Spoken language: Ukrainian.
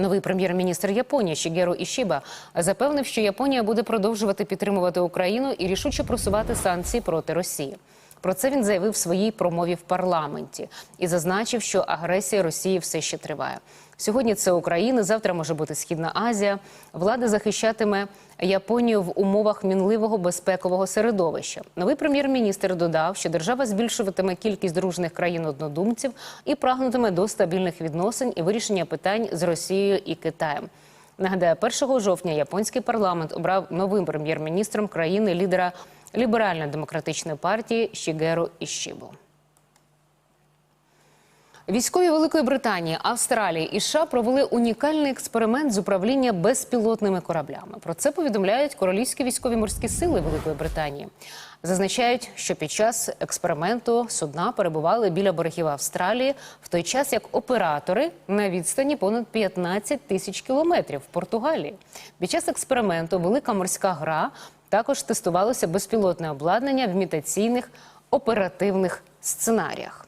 Новий прем'єр-міністр Японії Шігеру Ішіба запевнив, що Японія буде продовжувати підтримувати Україну і рішуче просувати санкції проти Росії. Про це він заявив в своїй промові в парламенті і зазначив, що агресія Росії все ще триває. Сьогодні це Україна, завтра може бути Східна Азія. Влада захищатиме Японію в умовах мінливого безпекового середовища. Новий прем'єр-міністр додав, що держава збільшуватиме кількість дружних країн однодумців і прагнутиме до стабільних відносин і вирішення питань з Росією і Китаєм. Нагадаю, 1 жовтня японський парламент обрав новим прем'єр-міністром країни лідера ліберально-демократичної партії Шігеру Ішібу. Військові Великої Британії, Австралії і США провели унікальний експеримент з управління безпілотними кораблями. Про це повідомляють королівські військові морські сили Великої Британії. Зазначають, що під час експерименту судна перебували біля берегів Австралії, в той час як оператори на відстані понад 15 тисяч кілометрів в Португалії. Під час експерименту велика морська гра також тестувалося безпілотне обладнання в мітаційних оперативних сценаріях.